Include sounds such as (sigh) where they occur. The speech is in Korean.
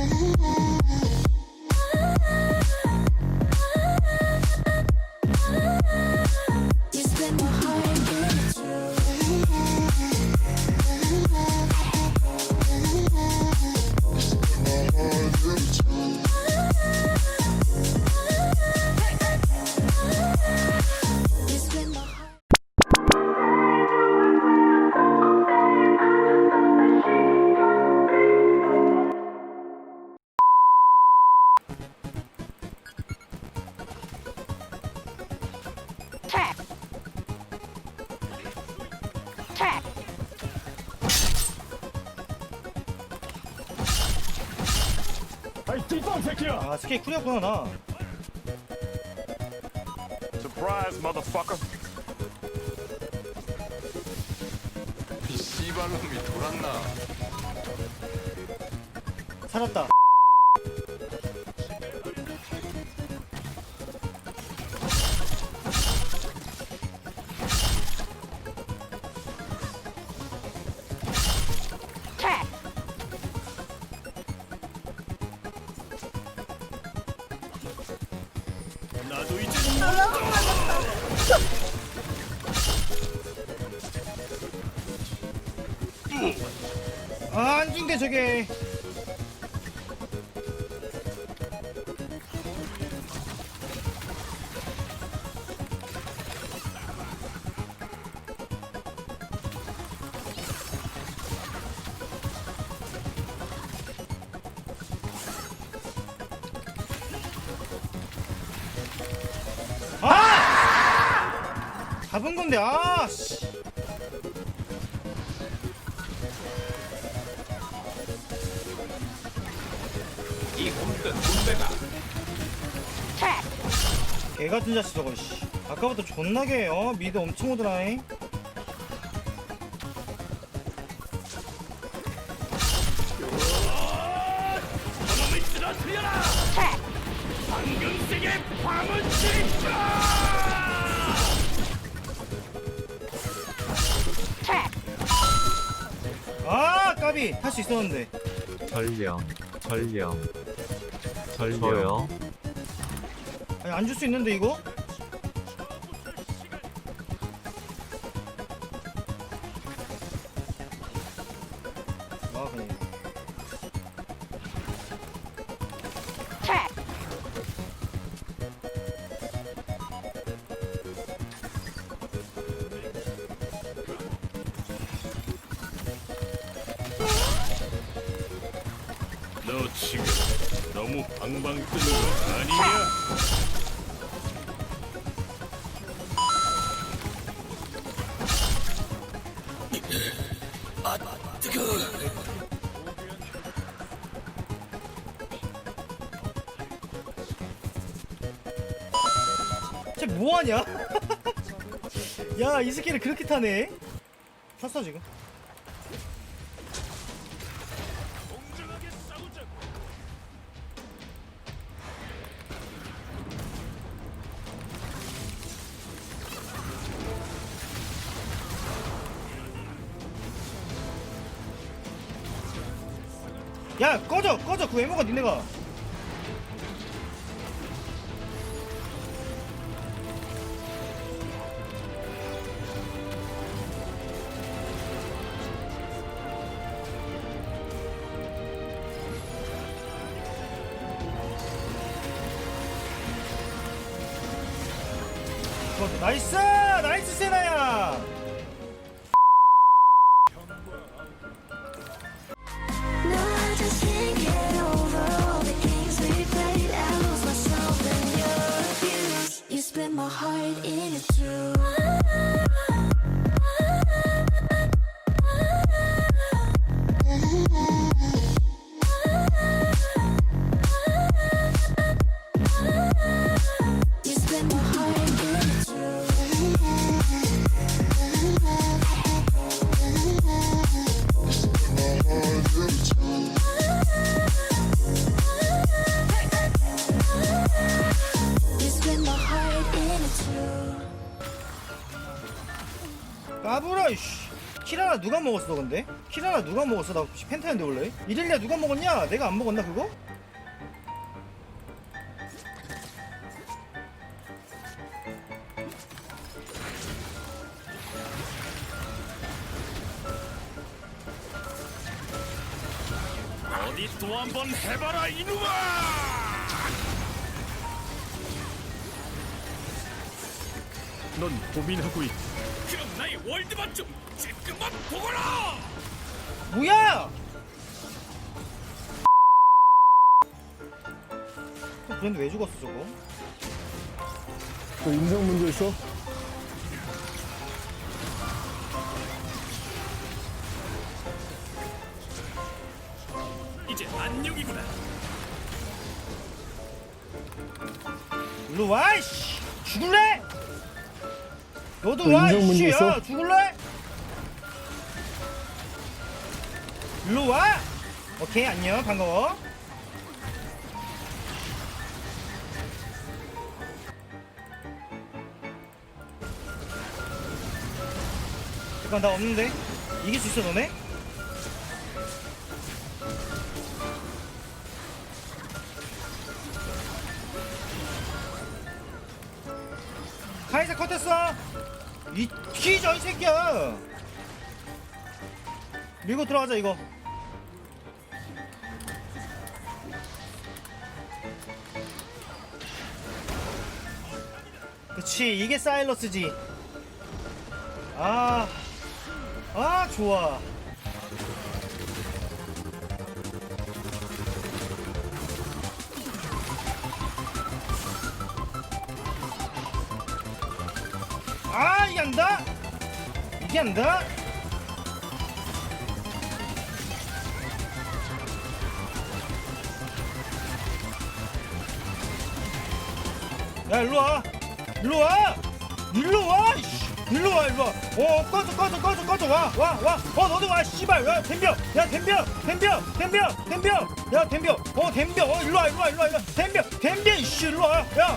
Mm-hmm. (laughs) 아 스케이 쿨이었구나 나 Surprise, motherfucker. 이 씨발놈이 돌았나? 살았다 아, 안 죽네 저게 아! 잡은 건데 아 씨. 개 같은 자식 저거 씨. 아까부터 존나게 어 미드 엄청 오더라잉. 저놈을 쓰러뜨려라. 황금색의 밤을 치자. 아 까비 할 수 있었는데. 전령, 전령, 전령. 아니 안 줄 수 있는데 이거? 아 그냥. 너 지금 너무 방방 뜨는 거 아니냐? 쟤 뭐하냐? (laughs) 야이 스킬을 그렇게 타네? 탔어 지금 야 꺼져 꺼져 그 외모가 니네가. 어, 나이스! 나이스 세나야 heart in a too. 하나 누가 먹었어 근데? 킬 하나 누가 먹었어? 나 혹시 펜타인데 원래? 이릴리아 누가 먹었냐? 내가 안 먹었나 그거? 어디 또 한 번 해봐라 이놈아! 넌 고민하고 있. 그럼 나의 월드만 좀 찔끔만 보거라! 뭐야? 또 그런데 왜 죽었어 저거? 또 인성 문제 있어? 이제 안녕이구나. 일로 와 이씨 죽을래? 너도 또와 인성 문제 이씨 있어? 야 죽을래? 일로 와 오케이 안녕 반가워 잠깐 나 없는데 이길 수 있어 너네? 카이사 컷했어 이 키져 이 새끼야. 밀고 들어가자 이거. 그치 이게 사일러스지. 아, 아 좋아 아 이게 안다? 이게 안다? 야 일로 와. 일로 와. 일로 와 이씨. 일로 와 일로 와. 어 꺼져 꺼져 꺼져 꺼져. 와와 와어 너도 와 씨발. 야 덤벼. 야 덤벼. 덤벼. 덤벼. 덤벼. 야 덤벼. 어 덤벼. 어 일로 와 일로 와 일로와 일로와. 덤벼. 덤벼 이씨. 일로 와. 야